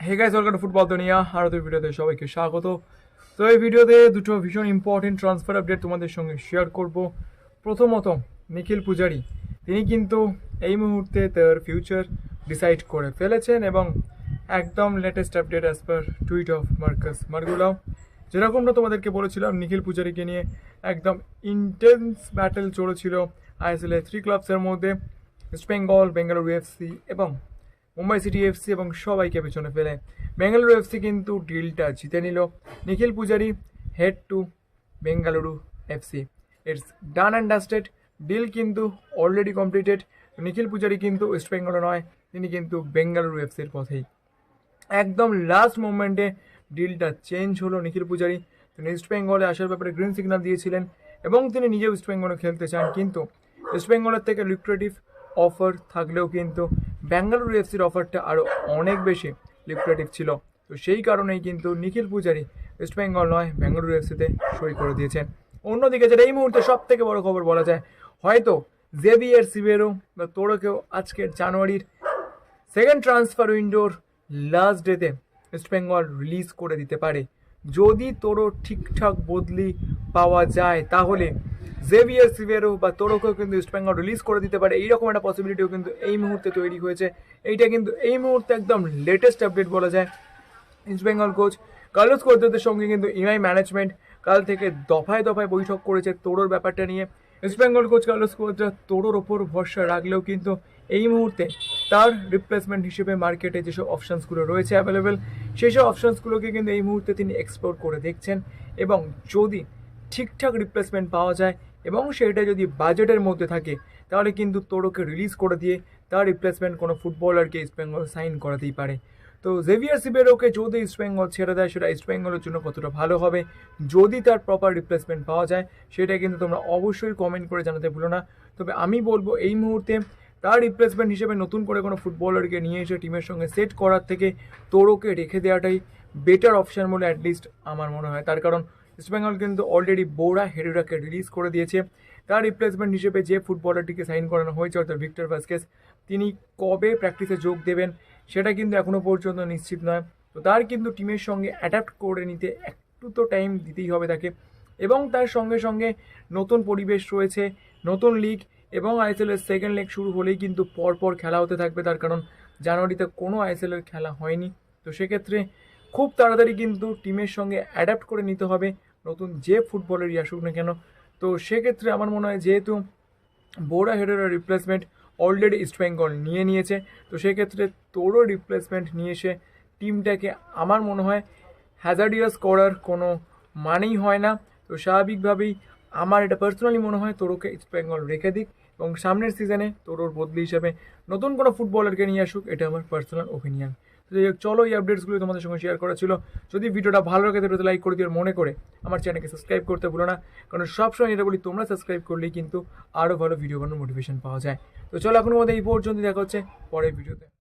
Hey guys welcome to football Duniya আরও দুই ভিডিওতে সবাইকে স্বাগত। তো এই ভিডিওতে দুটো ভীষণ ইম্পর্টেন্ট ট্রান্সফার আপডেট তোমাদের সঙ্গে শেয়ার করব। প্রথমত, নিখিল পূজারি। তিনি কিন্তু এই মুহূর্তে তার ফিউচার ডিসাইড করে ফেলেছেন এবং একদম latest update as per tweet of Marcus Mergulhao যেরকমটা তোমাদেরকে বলেছিলাম, নিখিল পূজারিকে নিয়ে একদম ইন্টেন্স ব্যাটেল চলেছিল আইএসএল এ থ্রি ক্লাবসের মধ্যে ইস্ট বেঙ্গল বেঙ্গালুরু এফসি এবং মুম্বাই সিটি এফসি এবং সবাইকে পেছনে ফেলে। বেঙ্গালুরু এফসি কিন্তু ডিলটা জিতে নিল। Nikhil Pujari head to Bengaluru FC it's done and dusted deal কিন্তু অলরেডি কমপ্লিটেড নিখিল পূজারি কিন্তু ওয়েস্ট বেঙ্গলে নয়, তিনি কিন্তু বেঙ্গালুরু এফসির পথেই। একদম লাস্ট মোমেন্টে ডিলটা চেঞ্জ হলো নিখিল পূজারি। তিনি ইস্ট বেঙ্গলে আসার ব্যাপারে গ্রিন সিগন্যাল দিয়েছিলেন এবং তিনি নিজে ওয়েস্ট বেঙ্গলে খেলতে চান। কিন্তু ওয়েস্ট বেঙ্গলের থেকে লুক্রেটিভ অফার থাকলেও কিন্তু বেঙ্গালুরু এফসির অফারটা আরও অনেক বেশি লুক্রেটিভ ছিল। তো সেই কারণেই কিন্তু নিখিল পূজারি ইস্ট বেঙ্গল নয়, বেঙ্গালুরু এফসিতে সই করে দিয়েছেন অন্যদিকে যেটা এই মুহূর্তে সব থেকে বড় খবর বলা যায়, হয়তো জেভিয়ার সিবেরো বা তোরকেও আজকের জানুয়ারির সেকেন্ড ট্রান্সফার উইন্ডোর লাস্ট ডেতে ওয়েস্ট বেঙ্গল রিলিজ করে দিতে পারে। যদি তোরও ঠিকঠাক বদলি পাওয়া যায়, তাহলে জেভিয়ার সিভেরো বা তোরকেও কিন্তু ইস্ট বেঙ্গল রিলিজ করে দিতে পারে। এইরকম একটা পসিবিলিটিও কিন্তু এই মুহূর্তে তৈরি হয়েছে। এইটা কিন্তু এই মুহূর্তে একদম লেটেস্ট আপডেট বলা যায়। ইস্ট বেঙ্গল কোচ কার্লোস কোচদের সঙ্গে কিন্তু ইমাই ম্যানেজমেন্ট কাল থেকে দফায় দফায় বৈঠক করেছে তোরোর ব্যাপারটা নিয়ে। ইস্ট বেঙ্গল কোচ কার্লোস কোচরা তোড়োর ওপর ভরসা রাখলেও কিন্তু এই মুহূর্তে তার রিপ্লেসমেন্ট হিসেবে মার্কেটে যেসব অপশানসগুলো রয়েছে অ্যাভেলেবেল সেই সব অপশানসগুলোকে কিন্তু এই মুহূর্তে তিনি এক্সপ্লোর করে দেখছেন। এবং যদি ঠিকঠাক রিপ্লেসমেন্ট পাওয়া যায় এবং সেটা যদি বাজেটের মধ্যে থাকে, তাহলে কিন্তু তোড়োকে রিলিজ করে দিয়ে তার রিপ্লেসমেন্ট কোনো ফুটবলারকে ইস্ট বেঙ্গল সাইন করাতেই পারে। তো জেভিয়ার সিবেরোকে যদি ইস্ট বেঙ্গল ছেড়ে দেয়, সেটা ইস্ট বেঙ্গলের জন্য কতটা ভালো হবে? যদি তার প্রপার রিপ্লেসমেন্ট পাওয়া যায়, সেটা কিন্তু তোমরা অবশ্যই কমেন্ট করে জানাতে ভুলো না। তবে আমি বলব, এই মুহূর্তে তার রিপ্লেসমেন্ট হিসেবে নতুন করে কোনো ফুটবলারকে নিয়ে এসে টিমের সঙ্গে সেট করার থেকে তোরোকে রেখে দেওয়াটাই বেটার অপশান বলে অ্যাটলিস্ট আমার মনে হয়। তার কারণ ইস্টবেঙ্গল কিন্তু অলরেডি বোরা হেডুরাকে রিলিজ করে দিয়েছে। তার রিপ্লেসমেন্ট হিসেবে যে ফুটবলারটিকে সাইন করানো হয়েছে, অর্থাৎ ভিক্টর ভাস্কেস তিনি কবে প্র্যাকটিসে যোগ দেবেন সেটা কিন্তু এখনও পর্যন্ত নিশ্চিত নয়। তো তার কিন্তু টিমের সঙ্গে অ্যাডাপ্ট করে নিতে একটু তো টাইম দিতেই হবে তাকে। এবং তার সঙ্গে সঙ্গে নতুন পরিবেশ রয়েছে, নতুন লিগ এবং আইএসএলের সেকেন্ড লেগ শুরু হলেই কিন্তু পরপর খেলা হতে থাকবে। তার কারণ জানুয়ারিতে কোনো আইএসএলের খেলা হয়নি। তো সেক্ষেত্রে খুব তাড়াতাড়ি কিন্তু টিমের সঙ্গে অ্যাডাপ্ট করে নিতে হবে। নতুন যে ফুটবলেরই আসুক না কেন। তো সেক্ষেত্রে আমার মনে হয় যেহেতু বোরা হেডের রিপ্লেসমেন্ট অলরেডি ইস্টবেঙ্গল নিয়ে নিয়েছে, তো সেক্ষেত্রে তোরও রিপ্লেসমেন্ট নিয়ে এসে টিমটাকে আমার মনে হয় হ্যাজার্ডিয়াস করার কোনো মানেই হয় না। তো স্বাভাবিকভাবেই আমার এটা পার্সোনালি মনে হয় তোরোকে ইস্টবেঙ্গল রেখে দিক এবং সামনের সিজনে তোরোর বদলি হিসাবে নতুন কোনো ফুটবলারকে নিয়ে আসুক, এটা আমার পার্সোনাল ওপিনিয়ন চলো এই আপডেটসগুলো তোমাদের সঙ্গে শেয়ার করা ছিল। যদি ভিডিওটা ভালো লাগে, তাহলে লাইক করে দিও মনে করে আমার চ্যানেলকে সাবস্ক্রাইব করতে ভুলো না। কারণ সবসময় এটা বলি, তোমরা সাবস্ক্রাইব করলেই কিন্তু আরও ভালো ভিডিও বানানোর মোটিভেশন পাওয়া যায়। তো চলো এখন মধ্যে এই পর্যন্ত দেখা হচ্ছে পরের ভিডিওতে